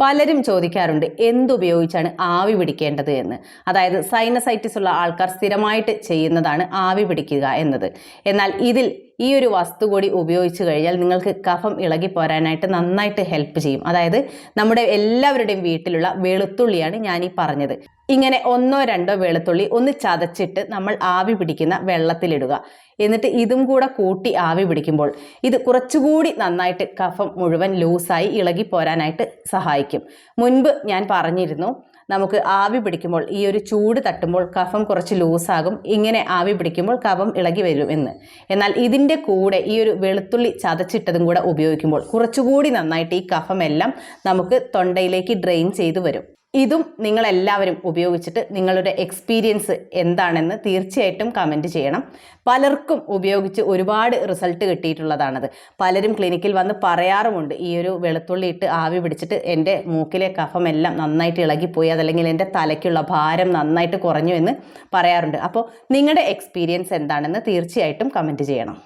പലരും ചോദിക്കാറുണ്ട് എന്തുപയോഗിച്ചാണ് ആവി പിടിക്കേണ്ടത് എന്ന്. അതായത് സൈനസൈറ്റിസ് ഉള്ള ആൾക്കാർ സ്ഥിരമായിട്ട് ചെയ്യുന്നതാണ് ആവി പിടിക്കുക എന്നത്. എന്നാൽ ഇതിൽ ഈ ഒരു വസ്തു കൂടി ഉപയോഗിച്ച് കഴിഞ്ഞാൽ നിങ്ങൾക്ക് കഫം ഇളകി പോരാനായിട്ട് നന്നായിട്ട് ഹെൽപ്പ് ചെയ്യും. അതായത് നമ്മുടെ എല്ലാവരുടെയും വീട്ടിലുള്ള വെളുത്തുള്ളിയാണ് ഞാൻ ഈ പറഞ്ഞത്. ഇങ്ങനെ ഒന്നോ രണ്ടോ വെളുത്തുള്ളി ഒന്ന് ചതച്ചിട്ട് നമ്മൾ ആവി പിടിക്കുന്ന വെള്ളത്തിലിടുക. എന്നിട്ട് ഇതും കൂടെ കൂട്ടി ആവി പിടിക്കുമ്പോൾ ഇത് കുറച്ചുകൂടി നന്നായിട്ട് കഫം മുഴുവൻ ലൂസായി ഇളകി പോരാനായിട്ട് സഹായിക്കും. മുൻപ് ഞാൻ പറഞ്ഞിരുന്നു നമുക്ക് ആവി പിടിക്കുമ്പോൾ ഈ ഒരു ചൂട് തട്ടുമ്പോൾ കഫം കുറച്ച് ലൂസാകും ഇങ്ങനെ ആവി പിടിക്കുമ്പോൾ കഫം ഇളകി വരും എന്ന്. എന്നാൽ ഇതിന്റെ കൂടെ ഈ ഒരു വെളുത്തുള്ളി ചതച്ചിട്ടതും കൂടെ ഉപയോഗിക്കുമ്പോൾ കുറച്ചുകൂടി നന്നായിട്ട് ഈ കഫമെല്ലാം നമുക്ക് തൊണ്ടയിലേക്ക് ഡ്രെയിൻ ചെയ്തു വരും. ഇതും നിങ്ങളെല്ലാവരും ഉപയോഗിച്ചിട്ട് നിങ്ങളുടെ എക്സ്പീരിയൻസ് എന്താണെന്ന് തീർച്ചയായിട്ടും കമന്റ് ചെയ്യണം. പലർക്കും ഉപയോഗിച്ച് ഒരുപാട് റിസൾട്ട് കിട്ടിയിട്ടുള്ളതാണത്. പലരും ക്ലിനിക്കിൽ വന്ന് പറയാറുമുണ്ട് ഈ ഒരു വെളുത്തുള്ളി ഇട്ട് ആവി പിടിച്ചിട്ട് എന്റെ മൂക്കിലെ കഫമെല്ലാം നന്നായിട്ട് ഇളകിപ്പോയി അതല്ലെങ്കിൽ എന്റെ തലയ്ക്കുള്ള ഭാരം നന്നായിട്ട് കുറഞ്ഞു എന്ന് പറയാറുണ്ട്. അപ്പോൾ നിങ്ങളുടെ എക്സ്പീരിയൻസ് എന്താണെന്ന് തീർച്ചയായിട്ടും കമന്റ് ചെയ്യണം.